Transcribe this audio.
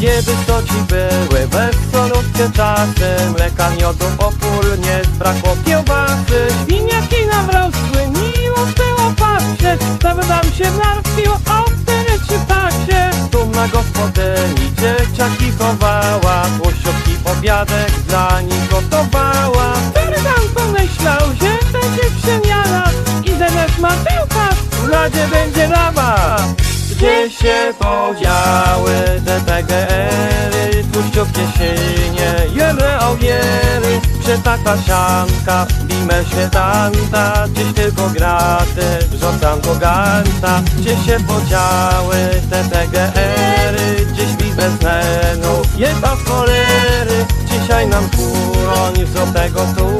Kiedyś to ci były? Wesolutkie czasy Mleka, miodu, opór, nie zbrakło. Kiełbasy Winiaki nam rosły, miło było patrzeć. Nawet nam się martwiło o czy pasie. Dumna gospodyni dzieciaki chowała. Tłościówki obiadek dla nich gotowała. Tam pomyślał, że będzie przemiana I zamiast masełka W będzie lawa Gdzie się podziały te PGR-y Tłuściówkie szynie, jele ogiery Przetaka sianka, bimę świetanta Gdzieś tylko graty, wrzucam do garnca Gdzie się podziały te PGR-y Gdzieś śpi bez tlenu, jest od cholery. Dzisiaj nam kuroń z tego tuje Lito się